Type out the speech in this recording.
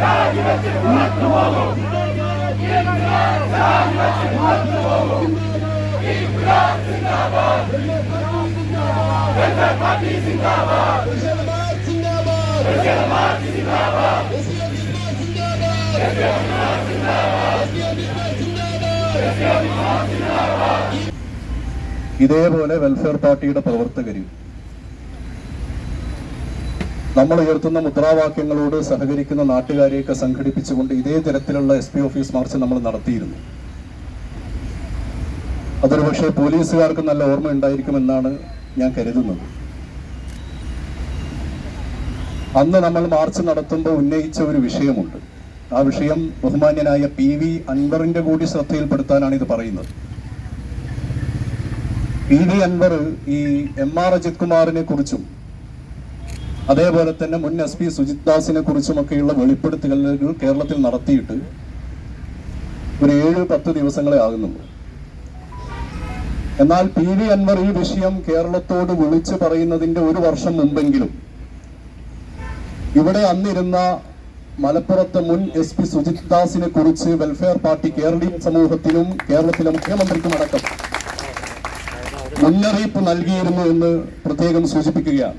Hakimiyeti bıraktım oğlum. İktidar zahmeti bıraktım oğlum. İktidar zindabad. Özel Parti zindabad. Özel Parti zindabad. Özel Parti zindabad. Özel Parti zindabad. ഇതേപോലെ welfare പാർട്ടിയുടെ പ്രവർത്തകർ നമ്മൾ ഉയർത്തുന്ന മുദ്രാവാക്യങ്ങളോട് സഹകരിക്കുന്ന നാട്ടുകാരെയൊക്കെ സംഘടിപ്പിച്ചുകൊണ്ട് ഇതേ തരത്തിലുള്ള എസ് പി ഓഫീസ് മാർച്ച് നമ്മൾ നടത്തിയിരുന്നു. അതൊരു പക്ഷേ പോലീസുകാർക്ക് നല്ല ഓർമ്മ ഉണ്ടായിരിക്കുമെന്നാണ് ഞാൻ കരുതുന്നത്. അന്ന് നമ്മൾ മാർച്ച് നടത്തുമ്പോൾ ഉന്നയിച്ച ഒരു വിഷയമുണ്ട്. ആ വിഷയം ബഹുമാന്യനായ പി വി അൻവറിന്റെ കൂടി ശ്രദ്ധയിൽപ്പെടുത്താനാണ് ഇത് പറയുന്നത്. പി വി അൻവർ ഈ എം ആർ അജിത് കുമാറിനെ കുറിച്ചും അതേപോലെ തന്നെ മുൻ എസ് പി സുജിത് ദാസിനെ കുറിച്ചുമൊക്കെയുള്ള വെളിപ്പെടുത്തലുകൾ കേരളത്തിൽ നടത്തിയിട്ട് ഒരു ഏഴ് പത്ത് ദിവസങ്ങളെ ആകുന്നുള്ളൂ. എന്നാൽ പി വി അൻവർ ഈ വിഷയം കേരളത്തോട് വിളിച്ചു പറയുന്നതിന്റെ ഒരു വർഷം മുമ്പെങ്കിലും ഇവിടെ അന്നിരുന്ന മലപ്പുറത്തെ മുൻ എസ് പി സുജിത് ദാസിനെ കുറിച്ച് വെൽഫെയർ പാർട്ടി കേരളീയ സമൂഹത്തിനും കേരളത്തിലെ മുഖ്യമന്ത്രിക്കും അടക്കം മുന്നറിയിപ്പ് നൽകിയിരുന്നു എന്ന് പ്രത്യേകം സൂചിപ്പിക്കുകയാണ്.